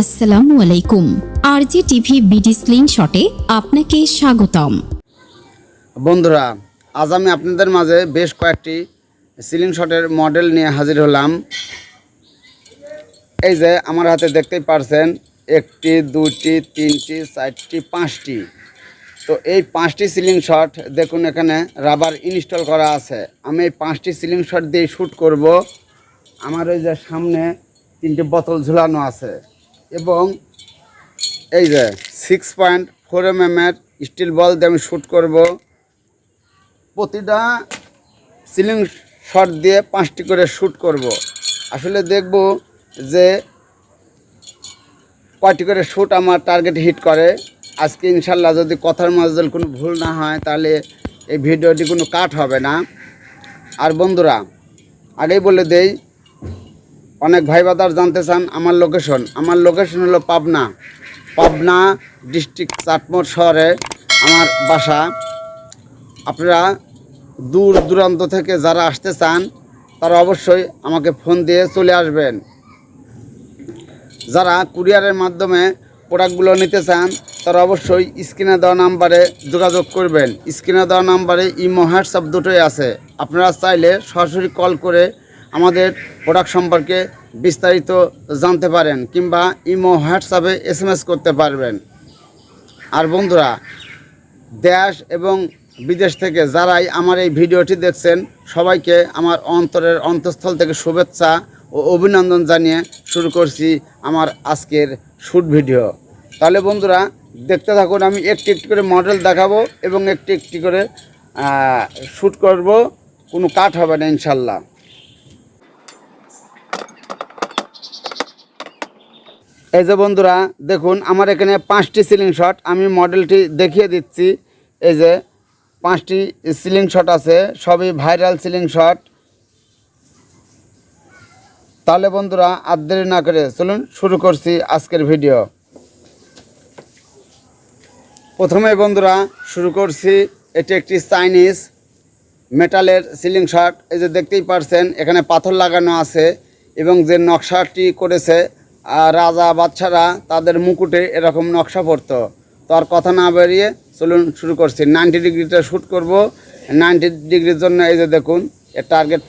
আসসালামু আলাইকুম। আরজি TV BD sling শটে আপনাকে স্বাগতম। বন্ধুরা, আজ আমি আপনাদের মাঝে বেশ কয়েকটি সিলিং শটের মডেল নিয়ে হাজির হলাম। এই যে আমার হাতে দেখতেই পারছেন, একটি দুটি তিনটি, চারটি, পাঁচটি। তো এই পাঁচটি সিলিং শট দেখুন, এখানে রাবার ইনস্টল করা আছে। আমি এই পাঁচটি সিলিং শট দিয়ে শ্যুট করব। আমার ওই যে সামনে তিনটে বোতল ঝুলানো আছে। এবং এই যে সিক্স পয়েন্ট ফোর এম এর স্টিল বল দিয়ে আমি শ্যুট করব। প্রতিটা সিলিং শট দিয়ে পাঁচটি করে শ্যুট করব। আসলে দেখব যে কয়টি করে শ্যুট আমার টার্গেট হিট করে। আজকে ইনশাল্লাহ যদি কথার মাঝে কোনো ভুল না হয়, তাহলে এই ভিডিওটি কোনো কাট হবে না। আর বন্ধুরা, আগেই বলে দেই অনেক ভাই বাদার জানতে চান আমার লোকেশন আমার লোকেশন হলো পাবনা। পাবনা ডিস্ট্রিক্ট চাটমোট শহরে আমার বাসা। আপনারা দূর দূরান্ত থেকে যারা আসতে চান, তারা অবশ্যই আমাকে ফোন দিয়ে চলে আসবেন। যারা কুরিয়ারের মাধ্যমে প্রোডাক্টগুলো নিতে চান, তারা অবশ্যই স্ক্রিনে দেওয়া নাম্বারে যোগাযোগ করবেন। স্ক্রিনে দেওয়া নাম্বারে ইমো হোয়াটসঅ্যাপ দুটোই আছে। আপনারা চাইলে সরাসরি কল করে আমাদের প্রোডাক্ট সম্পর্কে বিস্তারিত জানতে পারেন কিংবা ইমো হোয়াটসঅ্যাপে এস এম করতে পারবেন। আর বন্ধুরা, দেশ এবং বিদেশ থেকে যারাই আমার এই ভিডিওটি দেখছেন, সবাইকে আমার অন্তরের অন্তঃস্থল থেকে শুভেচ্ছা ও অভিনন্দন জানিয়ে শুরু করছি আমার আজকের শ্যুট ভিডিও তাহলে বন্ধুরা, দেখতে থাকুন, আমি একটি একটি করে মডেল দেখাবো এবং একটি একটি করে শ্যুট করব। কোনো কাট হবে না, ইনশাল্লাহ। এই যে বন্ধুরা, দেখুন, আমার এখানে পাঁচটি সিলিং শট আমি মডেলটি দেখিয়ে দিচ্ছি। এই যে পাঁচটি সিলিং শট আছে, সবই ভাইরাল সিলিং শট তাহলে বন্ধুরা, আর দেরি না করে চলুন, শুরু করছি আজকের ভিডিও প্রথমে বন্ধুরা, শুরু করছি, এটি একটি চাইনিজ মেটালের সিলিং শট এই যে দেখতেই পারছেন, এখানে পাথর লাগানো আছে এবং যে নকশাটি করেছে রাজা বাচ্চারা তাদের মুকুটে এরকম নকশা পড়তো তো আর কথা না বেরিয়ে চলুন শুরু করছি। নাইনটি ডিগ্রিতে শ্যুট করব। নাইনটি ডিগ্রির জন্য এই যে দেখুন, এ টার্গেট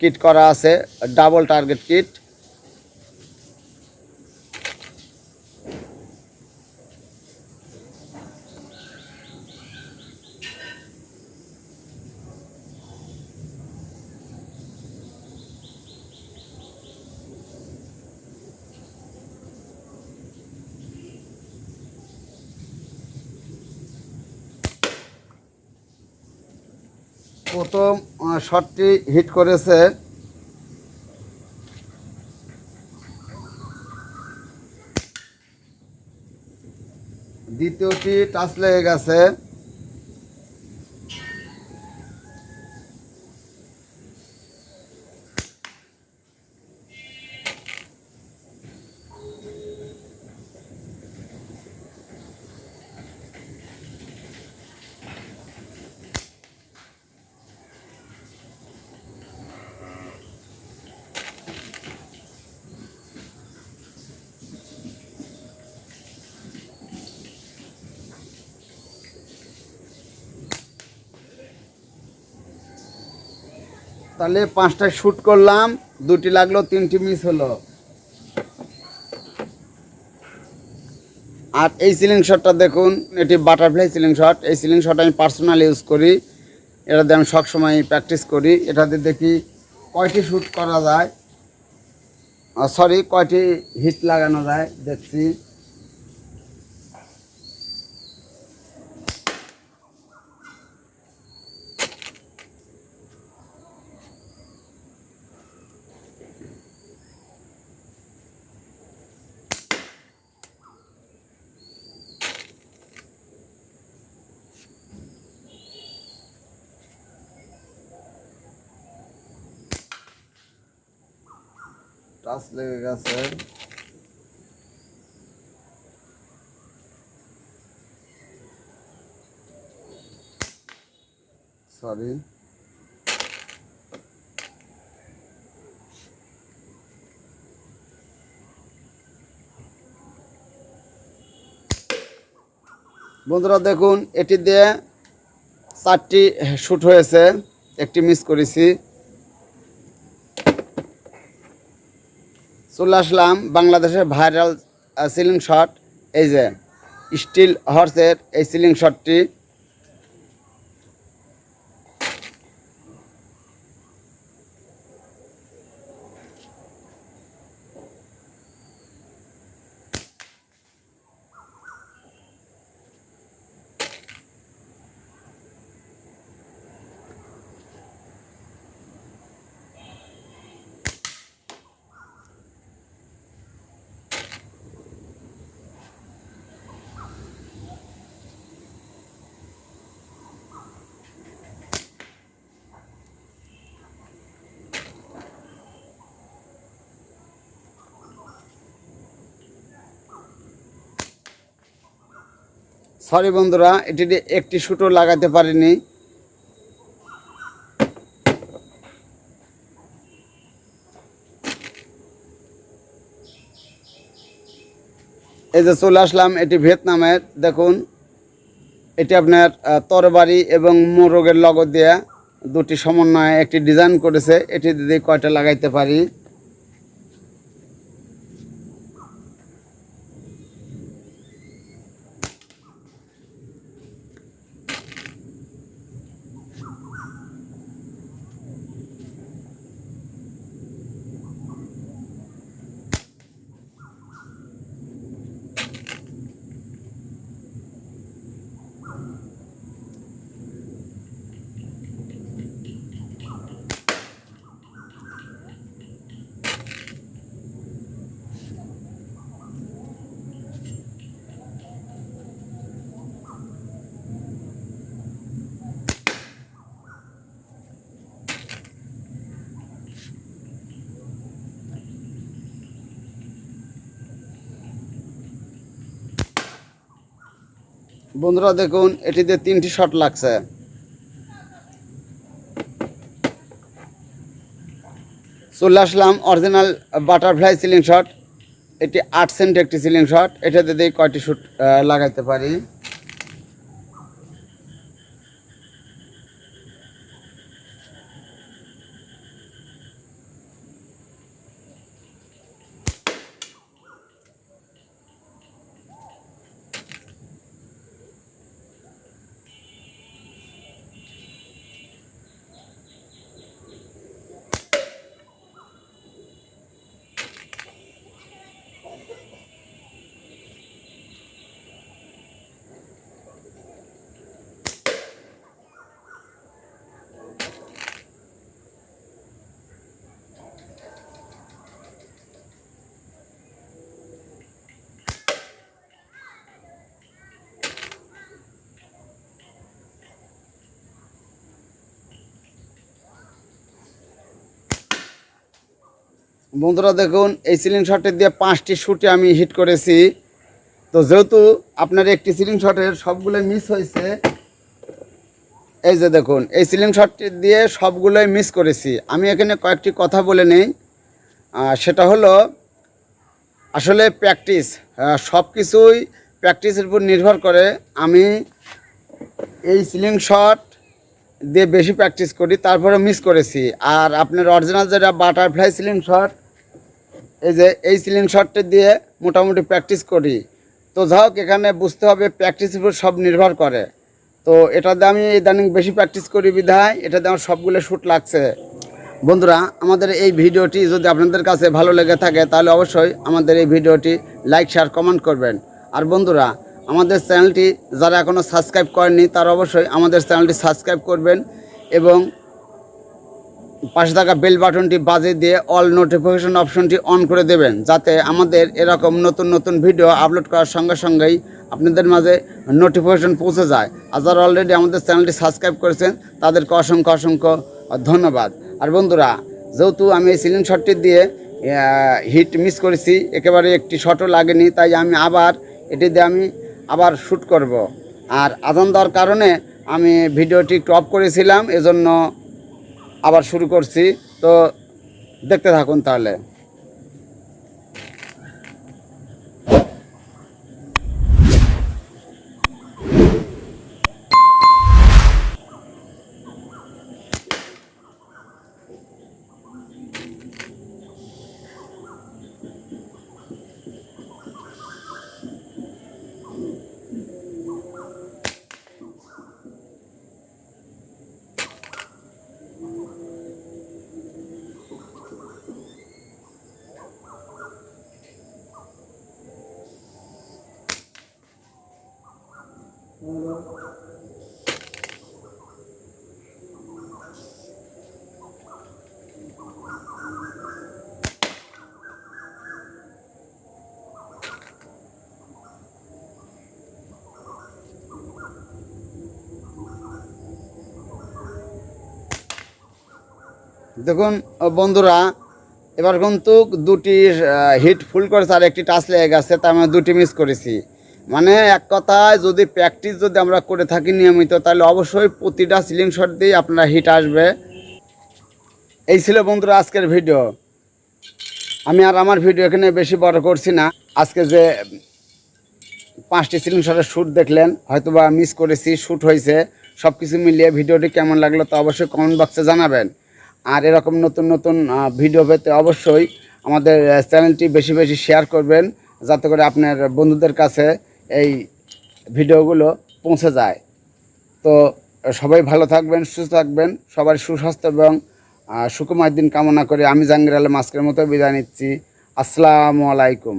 কিট করা আছে ডাবল টার্গেট কিট প্রথম শটটি হিট করেছে। দ্বিতীয়টি টাচ লেগে গেছে। তাহলে পাঁচটা শ্যুট করলাম, দুটি লাগল, তিনটি মিস হলো। আর এই সিলিং শটটা দেখুন, এটি বাটারফ্লাই সিলিং শট এই সিলিং শট আমি পার্সোনাল ইউজ করি, এটা দিয়ে আমি সবসময় প্র্যাকটিস করি। এটাতে দেখি কয়টি শ্যুট করা যায় সরি কয়টি হিট লাগানো যায়, দেখছি। টাচ লেগে গেছে সরি বন্ধুরা দেখুন এটি দিয়ে চারটি শ্যুট হয়েছে একটি মিস করেছি। চলে আসলাম বাংলাদেশের ভাইরাল সিলিং শট এই যে স্টিল হর্সের এই সিলিং শটটি সরি বন্ধুরা, এটি একটি শুটও লাগাতে পারিনি। এই যে চলে আসলাম, এটি ভিয়েতনামের, দেখুন। এটি আপনার তরবারি এবং মোরগের লগত দিয়ে দুটি সমন্বয়ে একটি ডিজাইন করেছে। এটি দিয়ে কয়টা লাগাইতে পারি? বন্ধুরা দেখুন, এটিতে তিনটি শট লাগছে। চলে আসলাম অরিজিনাল বাটারফ্লাই সিলিং শট এটি আট সেন্ট একটি সিলিং শট এটাতে দিয়ে কয়টি শুট লাগাইতে পারি? বন্ধুরা দেখুন, এই সিলিং শটের দিয়ে পাঁচটি শুটে আমি হিট করেছি। তো যেহেতু আপনার একটি সিলিং শটের সবগুলো মিস হয়েছে, এই যে দেখুন, এই সিলিং শটটি দিয়ে সবগুলোই মিস করেছি। আমি এখানে কয়েকটি কথা বলে নেই। সেটা হলো, আসলে প্র্যাকটিস সব কিছুই প্র্যাকটিসের উপর নির্ভর করে। আমি এই সিলিং শট দিয়ে বেশি প্র্যাকটিস করি তারপরে মিস করেছি। আর আপনার অরিজিনাল যেটা বাটারফ্লাই সিলিং শট এই যে এই সিলিং শটটা দিয়ে মোটামুটি প্র্যাকটিস করি। তো যাই এখানে বুঝতে হবে প্র্যাকটিসের উপর সব নির্ভর করে। তো এটাতে আমি ইদানিং বেশি প্র্যাকটিস করি বিধায় এটাতে আমার সবগুলো শ্যুট লাগছে। বন্ধুরা, আমাদের এই ভিডিওটি যদি আপনাদের কাছে ভালো লেগে থাকে, তাহলে অবশ্যই আমাদের এই ভিডিওটি লাইক শেয়ার কমেন্ট করবেন। আর বন্ধুরা, আমাদের চ্যানেলটি যারা এখনও সাবস্ক্রাইব করেননি, তারা অবশ্যই আমাদের চ্যানেলটি সাবস্ক্রাইব করবেন এবং পাশে থাকা বেল বাটনটি বাজে দিয়ে অল নোটিফিকেশন অপশনটি অন করে দেবেন, যাতে আমাদের এরকম নতুন নতুন ভিডিও আপলোড করার সঙ্গে সঙ্গেই আপনাদের মাঝে নোটিফিকেশন পৌঁছে যায়। আর যারা অলরেডি আমাদের চ্যানেলটি সাবস্ক্রাইব করেছেন, তাদেরকে অসংখ্য অসংখ্য ধন্যবাদ। আর বন্ধুরা, যেহেতু আমি এই সিলিং শটটি দিয়ে হিট মিস করেছি, একেবারে একটি শটও লাগেনি, তাই আমি আবার এটি দিয়ে আমি আবার শ্যুট করব। আর আজান দেওয়ার কারণে আমি ভিডিওটি টপ করেছিলাম, এজন্য আবার শুরু করছি তো দেখতে থাকুন তাহলে। দেখুন বন্ধুরা, এবার কিন্তু দুটি হিট ফুল করেছে, আর একটি টাচ লেগে গেছে, তার মানে দুটি মিস করেছি। মানে এক কথায় যদি প্র্যাকটিস যদি আমরা করে থাকি নিয়মিত, তাহলে অবশ্যই প্রতিটা সিলিং শট দিয়ে আপনার হিট আসবে। এই ছিল বন্ধুরা আজকের ভিডিও আমি আর আমার ভিডিও এখানে বেশি বড় করছি না। আজকে যে পাঁচটি সিলিং শটের শ্যুট দেখলেন হয়তো বা মিস করেছি শ্যুট হয়েছে সব কিছু মিলিয়ে ভিডিওটি কেমন লাগল তো অবশ্যই কমেন্ট বক্সে জানাবেন। আর এরকম নতুন নতুন ভিডিও পেতে অবশ্যই আমাদের চ্যানেলটি বেশি বেশি শেয়ার করবেন, যাতে করে আপনার বন্ধুদের কাছে এই ভিডিওগুলো পৌঁছে যায়। তো সবাই ভালো থাকবেন, সুস্থ থাকবেন সবার সুস্বাস্থ্য এবং সুকুমার দিন কামনা করে। আমি জাঙ্গির আলম আজকের মতো বিদায় নিচ্ছি। আসসালামু আলাইকুম।